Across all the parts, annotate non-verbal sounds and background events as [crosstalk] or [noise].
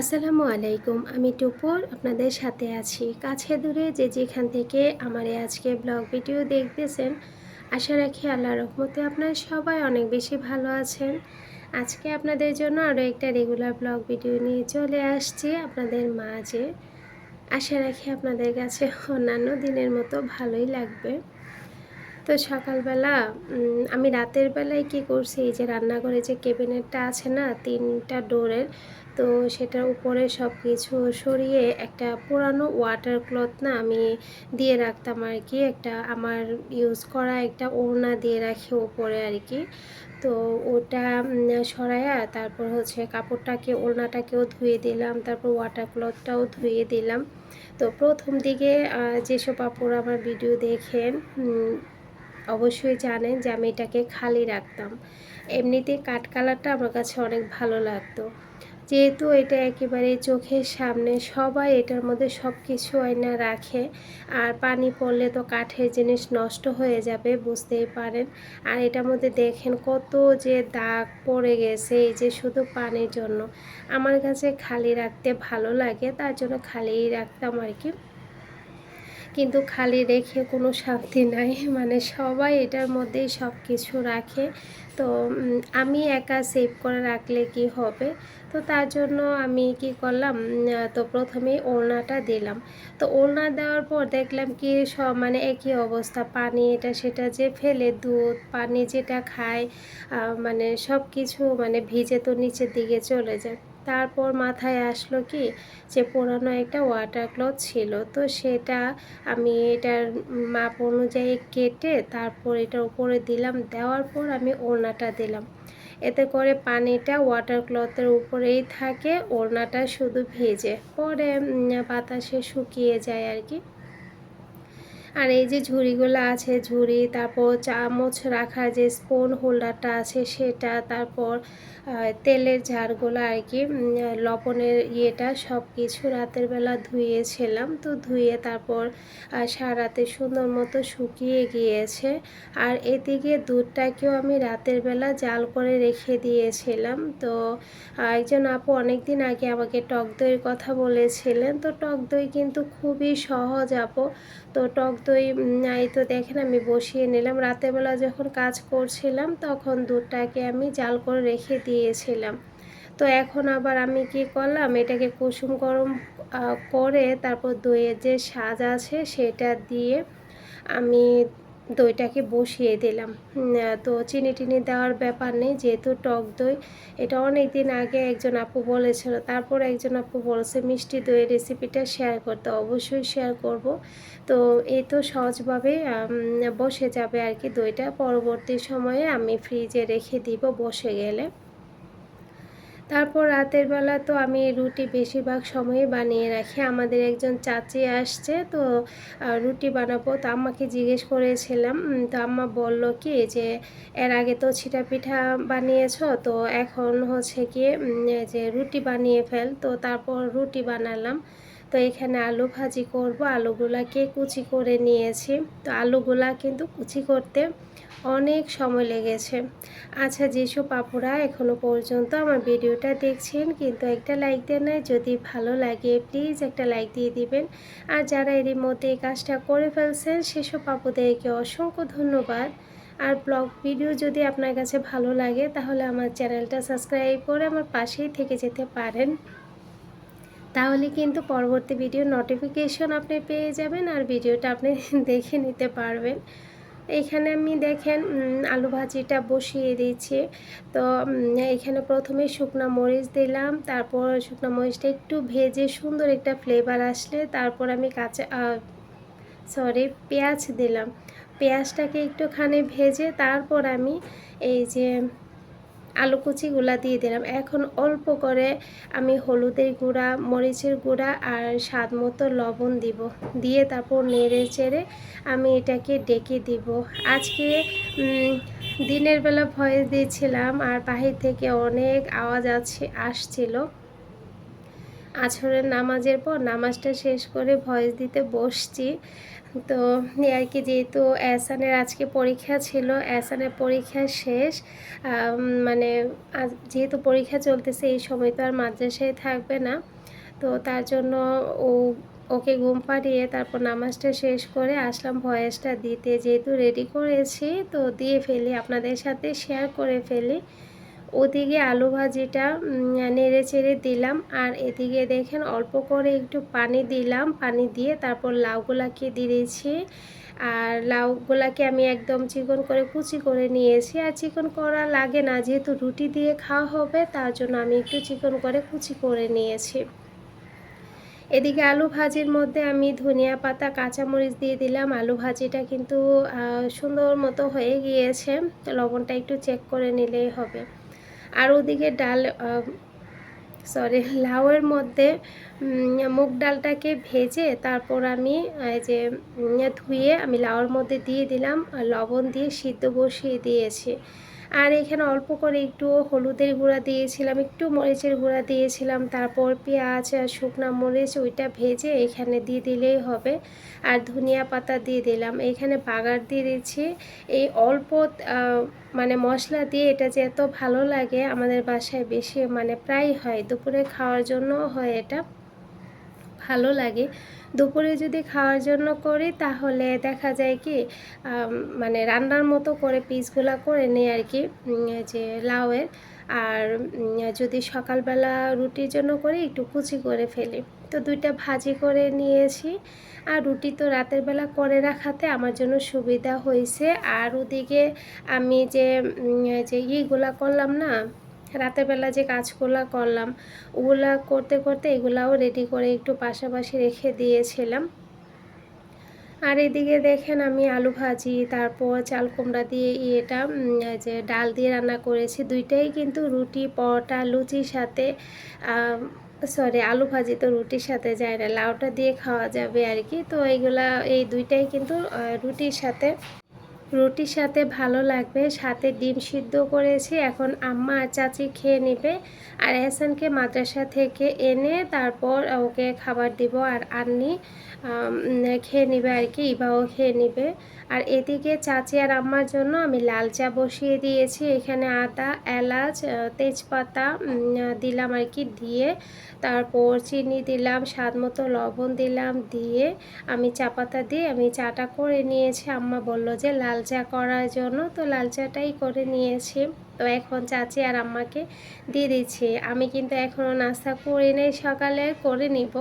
আসসালামু আলাইকুম, আমি টুপুর, আপনাদের সাথে আছি। কাছে দূরে যে যেখান থেকে আমার আজকে ব্লগ ভিডিও দেখতেছেন, আশা রাখি আল্লাহ রহমতে আপনারা সবাই অনেক বেশি ভালো আছেন। আজকে আপনাদের জন্য আরও একটা রেগুলার ব্লগ ভিডিও নিয়ে চলে আসছি আপনাদের মাঝে। আশা রাখি আপনাদের কাছে অন্যান্য দিনের মতো ভালোই লাগবে। তো সকালবেলা আমি রাতের বেলায় কি করছি, এই যে রান্নাঘরে যে কেবিনেটটা আছে না, তিনটা ডোরের, তো সেটার উপরে সব কিছু সরিয়ে একটা পুরানো ওয়াটার ক্লথ না আমি দিয়ে রাখতাম আর কি একটা আমার ইউজ করা একটা ওড়না দিয়ে রাখি উপরে আর কি তো ওটা সরাইয়া তারপর হচ্ছে কাপড়টাকে, ওড়নাটাকেও ধুয়ে দিলাম, তারপর ওয়াটার ক্লথটাও ধুয়ে দিলাম। তো প্রথম দিকে যেসব আপুরা আমার ভিডিও দেখেন অবশ্যই জানেন যে আমি এটাকে খালি রাখতাম। এমনিতে কাঠ কালারটা আমার কাছে অনেক ভালো লাগতো। যেহেতু এটা একেবারে চোখের সামনে সবাই এটার মধ্যে সব কিছু আয়না রাখে, আর পানি পড়লে তো কাঠের জিনিস নষ্ট হয়ে যাবে, বুঝতেই পারেন। আর এটার মধ্যে দেখেন কত যে দাগ পড়ে গেছে, এই যে শুধু পানির জন্য। আমার কাছে খালি রাখতে ভালো লাগে, তার জন্য খালিই রাখতাম আর কি। কিন্তু খালি রেখে কোনো শান্তি নাই। মানে সবাই এটার মধ্যেই সব কিছু রাখে। তো আমি একা সেভ করে রাখলে কি হবে? তো তার জন্য আমি কি করলাম? তো প্রথমেই ওড়নাটা দিলাম। তো ওড়না দেওয়ার পর দেখলাম কি সব মানে একই অবস্থা। পানি এটা সেটা যে ফেলে দুধ, পানি যেটা খায় মানে সব কিছু মানে ভিজে তো নিচের দিকে চলে যায়। তারপর মাথায় আসলো কি যে পুরানো একটা ওয়াটার ক্লথ ছিল। তো সেটা আমি এটার মাপ অনুযায়ী কেটে তারপর এটার উপরে দিলাম। দেওয়ার পর আমি ওড়নাটা দিলাম। এতে করে পানিটা ওয়াটার ক্লথের উপরেই থাকে, ওড়নাটা শুধু ভেজে। পরে বাতাসে শুকিয়ে যায় আর কি। আর এই যে ঝুড়িগুলো আছে, ঝুড়ি, তারপর চামচ রাখার যে স্পুন হোল্ডারটা আছে সেটা, তারপর তেলের ঝাড়গুলো আর কি লবণের ইয়েটা সব কিছু রাতের বেলা ধুয়েছিলাম। তো ধুয়ে তারপর সারাতে সুন্দর মতো শুকিয়ে গিয়েছে। আর এদিকে দুধটাকেও আমি রাতের বেলা জাল করে রেখে দিয়েছিলাম। তো একজন আপু অনেক দিন আগে আমাকে টক দইয়ের কথা বলেছিলেন। তো টক দই কিন্তু খুবই সহজ আপু। তো টক দই এই তো দেখেন আমি বসিয়ে নিলাম। রাতেরবেলা যখন কাজ করছিলাম তখন দুধটাকে আমি জাল করে রেখে দিয়েছিলাম। তো এখন আবার আমি কি করলাম? এটাকে কুসুম গরম করে তারপর দইয়ের যে সাজ আছে সেটা দিয়ে আমি দইটাকে বসিয়ে দিলাম। তো চিনি টিনি দেওয়ার ব্যাপার নেই, যেহেতু টক দই, এটা অনেক দিন আগে একজন আপু বলেছিল, তারপর একজন আপু বলেছে, মিষ্টি দইয়ের রেসিপিটা শেয়ার করতে। অবশ্যই শেয়ার করব। তো এই তো সহজভাবে বসে যাবে আর কি দইটা। পরবর্তী সময়ে আমি ফ্রিজে রেখে দিব বসে গেলে। তারপর রাতের বেলা তো আমি রুটি বেশিরভাগ সময়ে বানিয়ে রাখি। আমাদের একজন চাচি আসছে তো রুটি বানাবো। তো আম্মাকে জিজ্ঞেস করেছিলাম তো আম্মা বলল কি যে, এর আগে তো ছিটা পিঠা বানিয়েছ, তো এখন হচ্ছে কি যে রুটি বানিয়ে ফেল। তো তারপর রুটি বানালাম। তো এখানে আলু ভাজি করব। আলুগুলাকে কুচি করে নিয়েছি। তো আলুগুলা কিন্তু কুচি করতে অনেক সময় লেগেছে। আচ্ছা যেসব আপুরা এখনও পর্যন্ত আমার ভিডিওটা দেখছেন, কিন্তু একটা লাইক দেন নাই। যদি ভালো লাগে প্লিজ একটা লাইক দিয়ে দিবেন। আর যারা এরই মধ্যে এই কাজটা করে ফেলছেন সেসব আপুদেরকে অসংখ্য ধন্যবাদ। আর ব্লগ ভিডিও যদি আপনার কাছে ভালো লাগে, তাহলে আমার চ্যানেলটা সাবস্ক্রাইব করে আমার পাশেই থেকে যেতে পারেন। তাহলে কিন্তু পরবর্তী ভিডিও নোটিফিকেশন আপনি পেয়ে যাবেন, আর ভিডিওটা আপনি [laughs] দেখে নিতে পারবেন। এখানে আমি দেখেন আলু ভাজিটা বসিয়ে দিয়েছি। তো এখানে প্রথমে শুকনো মরিচ দিলাম, তারপর শুকনো মরিচটা একটু ভেজে সুন্দর একটা ফ্লেভার আসলে, তারপর আমি কাঁচা সরি পেঁয়াজ দিলাম। পেঁয়াজটাকে একটুখানি ভেজে তারপর আমি এই যে আলু কুচিগুলা দিয়ে দিলাম। এখন অল্প করে আমি হলুদের গুঁড়া, মরিচের গুঁড়া আর স্বাদ মতো লবণ দিব। দিয়ে তারপর নেড়ে চেড়ে আমি এটাকে ডেকে দিব। আজকে দিনের বেলা ভয়েস দিয়েছিলাম আর বাহির থেকে অনেক আওয়াজ আছে, আসছিল। আছরের নামাজের পর নামাজটা শেষ করে ভয়েস দিতে বসছি। তো আর কি, যেহেতু অ্যাসানের আজকে পরীক্ষা ছিল অ্যাসানের পরীক্ষা শেষ মানে যেহেতু পরীক্ষা চলতেছে, এই সময় তো আর মাদ্রাসায় থাকবে না। তো তার জন্য ও, ওকে ঘুম পাড়িয়ে তারপর নামাজটা শেষ করে আসলাম ভয়েসটা দিতে। যেহেতু রেডি করেছি, তো দিয়ে ফেলি, আপনাদের সাথে শেয়ার করে ফেলি। ওদিকে আলু ভাজিটা নেড়ে চেড়ে দিলাম। আর এদিকে দেখেন অল্প করে একটু পানি দিলাম। পানি দিয়ে তারপর লাউগুলাকে দিয়েছি। আর লাউগুলাকে আমি একদম চিকন করে কুচি করে নিয়েছি। আর চিকন করা লাগে না, যেহেতু রুটি দিয়ে খাওয়া হবে, তার জন্য আমি একটু চিকন করে কুচি করে নিয়েছি। এদিকে আলু ভাজির মধ্যে আমি ধনিয়া পাতা, কাঁচামরিচ দিয়ে দিলাম। আলু ভাজিটা কিন্তু সুন্দর মতো হয়ে গিয়েছে। লবণটা একটু চেক করে নিলেই হবে। আর ওদিকে ডাল সরি লাউয়ের মধ্যে মুগ ডালটাকে ভেজে তারপর আমি যে ধুয়ে আমি লাউয়ের মধ্যে দিয়ে দিলাম, আর লবণ দিয়ে সিদ্ধ বসিয়ে দিয়েছি। আর এখানে অল্প করে একটু হলুদের গুঁড়া দিয়েছিলাম, একটু মরিচের গুঁড়া দিয়েছিলাম, তারপর পেঁয়াজ আর শুকনো মরিচ ওইটা ভেজে এখানে দিয়ে দিলেই হবে। আর ধনিয়া পাতা দিয়ে দিলাম। এখানে বাগার দিয়ে দিচ্ছি। এই অল্প মানে মশলা দিয়ে এটা যে এত ভালো লাগে, আমাদের বাসায় বেশি মানে প্রায় হয়, দুপুরে খাওয়ার জন্য হয় এটা। ভালো লাগে। দুপুরে যদি খাওয়ার জন্য করি, তাহলে দেখা যায় কি মানে রান্নার মতো করে পিসগুলা করে নিই আর কি যে লাউয়ের। আর যদি সকালবেলা রুটির জন্য করি, একটু কুচি করে ফেলি। তো দুইটা ভাজি করে নিয়েছি। আর রুটি তো রাতের বেলা করে রাখাতে আমার জন্য সুবিধা হয়েছে আর ওদিকে আমি যে যে ইগুলা করলাম না রাতের বেলা যে কাজগুলো করলাম, ওগুলা করতে করতে এগুলাও রেডি করে একটু পাশাপাশি রেখে দিয়েছিলাম। আর এদিকে দেখেন আমি আলু ভাজি, তারপর চাল কুমড়া দিয়ে এটা যে ডাল দিয়ে রান্না করেছি। দুইটাই কিন্তু রুটি, পরোটা, লুচির সাথে সরি আলু ভাজি তো রুটির সাথে যায় না, লাউটা দিয়ে খাওয়া যাবে আর কি। তো এইগুলা এই দুইটাই কিন্তু রুটির সাথে রুটির সাথে ভালো লাগবে। সাথে ডিম সিদ্ধ করেছি, এখন আম্মা আর চাচি খেয়ে নেবে। আর এহসানকে মাদ্রাসা থেকে এনে তারপর ওকে খাবার দিব আর আন্নি খেয়ে নেবে আর কি, ইবাও খেয়ে নেবে। আর এদিকে চাচি আর আম্মার জন্য আমি লাল চা বসিয়ে দিয়েছি। এখানে আদা, এলাচ তেজপাতা দিলাম আর কি দিয়ে। তারপর চিনি দিলাম, স্বাদ মতো লবণ দিলাম, দিয়ে আমি চা পাতা দিয়ে আমি চাটা করে নিয়েছি। আম্মা বলল যে, লাল চা করার জন্য তো লাল চাটাই করে নিয়েছি। তো এখন চাচি আর আম্মাকে দিয়ে দিচ্ছি। আমি কিন্তু এখনও নাস্তা করি নাই, সকালে করে নিব।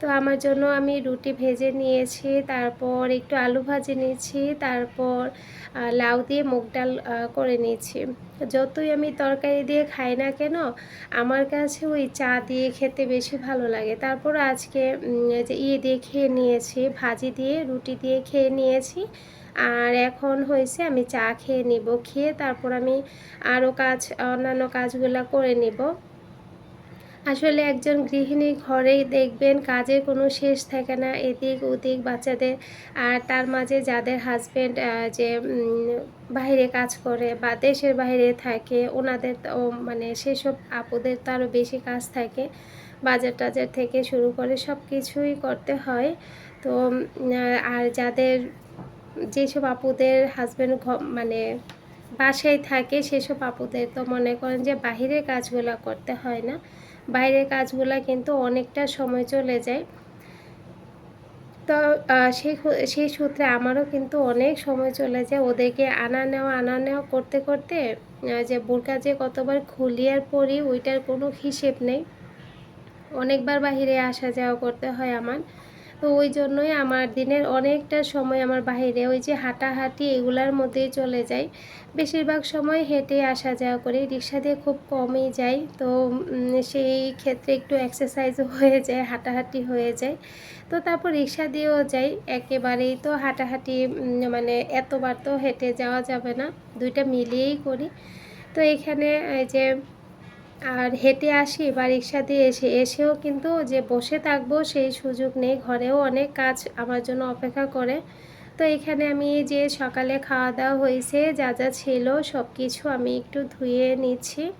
তো আমার জন্য আমি রুটি ভেজে নিয়েছি, তারপর একটু আলু ভাজি নিয়েছি, তারপর লাউ দিয়ে মুগ ডাল করে নিয়েছি। যতই আমি তরকারি দিয়ে খাই না কেন, আমার কাছে ওই চা দিয়ে খেতে বেশি ভালো লাগে। তারপর আজকে যে ইয়ে দিয়ে খেয়ে নিয়েছি, ভাজি দিয়ে, রুটি দিয়ে খেয়ে নিয়েছি। আর এখন হয়েছে আমি চা খেয়ে নিব, খেয়ে তারপর আমি আরও কাজ, অন্যান্য কাজগুলো করে নিব। আসলে একজন গৃহিণী ঘরেই দেখবেন কাজের কোনো শেষ থাকে না, এদিক ওদিক বাচ্চাদের আর তার মাঝে যাদের হাজব্যান্ড যে বাইরে কাজ করে বা দেশের বাইরে থাকে, ওনাদের মানে সেসব আপুদের তো আরও বেশি কাজ থাকে। বাজার টাজার থেকে শুরু করে সব কিছুই করতে হয়। তো আর যাদের যেসব আপুদের হাজবেন্ড মানে বাসায় থাকে, সেসব আপুদের তো মনে করেন যে বাহিরের কাজগুলো করতে হয় না। বাইরের কাজগুলো কিন্তু অনেকটা সময় চলে যায়। তো সেই সেই সূত্রে আমারও কিন্তু অনেক সময় চলে যায় ওদেরকে আনা নেওয়া আনা নেওয়া করতে করতে যে বোরকা যে কতবার খুলি আর পরি ওইটার কোনো হিসেব নেই। অনেকবার বাইরে আসা যাওয়া করতে হয় আমার। তো ওই জন্যই আমার দিনের অনেকটা সময় আমার বাইরে ওই যে হাঁটাহাঁটি এগুলার মধ্যেই চলে যায় বেশিরভাগ সময় হেঁটে আসা যাওয়া করি, রিক্সা দিয়ে খুব কমই যাই। তো সেই ক্ষেত্রে একটু এক্সারসাইজও হয়ে যায়, হাঁটাহাঁটি হয়ে যায়। তো তারপর রিক্সা দিয়েও যাই। একেবারেই তো হাঁটাহাঁটি মানে এতবার তো হেঁটে যাওয়া যাবে না। দুইটা মিলিয়েই করি। তো এখানে এই যে আর হেঁটে আসি বা রিক্সা দিয়ে এসে, এসেও কিন্তু যে বসে থাকব সেই সুযোগ নেই। ঘরেও অনেক কাজ আমার জন্য অপেক্ষা করে। তো এখানে আমি যে সকালে খাওয়া দাওয়া হয়েছে, যা যা ছিল সব কিছু আমি একটু ধুয়ে নিচ্ছি।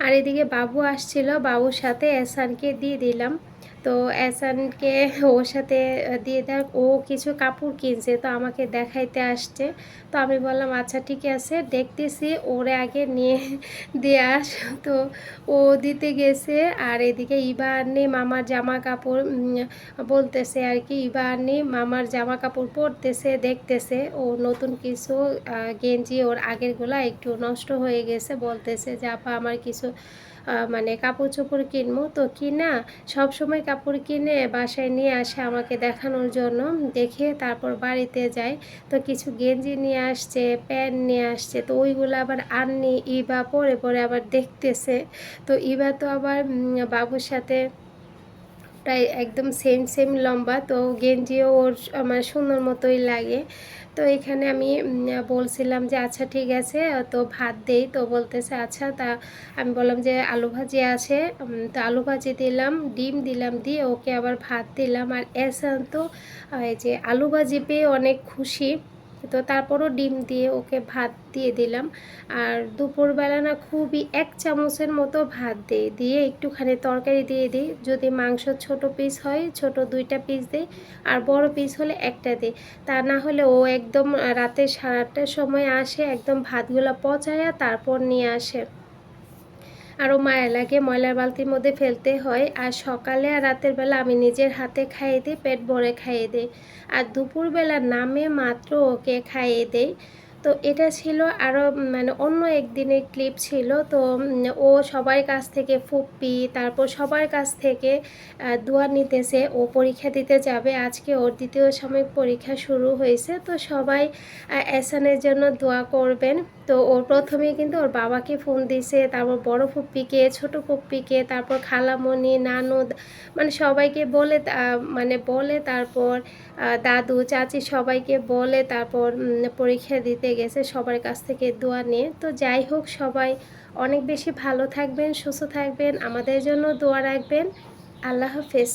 আর এদিকে বাবু আসছিল, বাবুর সাথে এসানকে দিয়ে দিলাম। তো এসানকে ওর সাথে দিয়ে দেওয়ার ও কিছু কাপড় কিনছে, তো আমাকে দেখাইতে আসছে। তো আমি বললাম আচ্ছা ঠিক আছে, দেখতেছি, ওরে আগে নিয়ে, দিয়ে আস। তো ও দিতে গেছে, আর এদিকে ইবা মামার জামা কাপড় বলতেছে আর কি, ইবা মামার জামা কাপড় পরতেছে, দেখতেছে। ও নতুন কিছু গেঞ্জি, ওর আগেরগুলা একটু নষ্ট হয়ে গেছে, বলতেছে যে, আপা, আমার কিছু মানে কাপড় চোপড় কিনবো। তো কিনা সব সময় কাপড় কিনে বাসায় নিয়ে আসে আমাকে দেখানোর জন্য। দেখে তারপর বাড়িতে যাই। তো কিছু গেঞ্জি নিয়ে আসছে, প্যান্ট নিয়ে আসছে। তো ওইগুলো আবার আননি, ইবা পরে পরে আবার দেখতেছে। তো ইবা তো আবার বাবুর সাথে প্রায় একদম সেম সেম লম্বা। তো গেঞ্জিও ওর আমার সুন্দর মতোই লাগে। তো এখানে আমি বলছিলাম যে আচ্ছা ঠিক আছে, তো ভাত দেই। তো বলতেছে আচ্ছা তা আমি বললাম যে, আলু ভাজি আছে। তো আলু ভাজি দিলাম, ডিম দিলাম, দিয়ে ওকে আবার ভাত দিলাম। আর এসান তো এই যে আলু ভাজি পেয়ে অনেক খুশি। তো তারপরও ডিম দিয়ে ওকে ভাত দিয়ে দিলাম। আর দুপুরবেলা না খুবই এক চামচের মতো ভাত দিই, দিয়ে একটুখানি তরকারি দিয়ে দিই। যদি মাংস ছোট পিস হয়, ছোট দুইটা পিস দিই, আর বড় পিস হলে একটা দিই। তা না হলে ও একদম রাতে সাড়ে সময় আসে, একদম ভাতগুলো পচায়া তারপর নিয়ে আসে। আরও মায়া লাগে ময়লার বালতির মধ্যে ফেলতে হয়। আর সকালে আর রাতের বেলা আমি নিজের হাতে খাইয়ে দিই, পেট ভরে খাইয়ে দিই। আর দুপুরবেলা নামে মাত্র ওকে খাইয়ে দেই। তো এটা ছিল আরও মানে অন্য একদিনের ক্লিপ ছিল। তো ও সবার কাছ থেকে ফুপ্পি, তারপর সবার কাছ থেকে দোয়া নিতেছে, ও পরীক্ষা দিতে যাবে। আজকে ওর দ্বিতীয় সাময়িক পরীক্ষা শুরু হয়েছে। তো সবাই এসানের জন্য দোয়া করবেন। তো ওর প্রথমে কিন্তু ওর বাবাকে ফোন দিছে, তারপর বড় ফুপ্পিকে, ছোট ফুপ্পিকে, তারপর খালামণি নানদ মানে সবাইকে বলে মানে বলে, তারপর দাদু, চাচি সবাইকে বলে, তারপর পরীক্ষা দিতে গেছে, সবার কাছ থেকে দোয়া নিয়ে। তো যাই হোক, সবাই অনেক বেশি ভালো থাকবেন, সুস্থ থাকবেন, আমাদের জন্য দোয়া রাখবেন। আল্লাহ হাফেজ।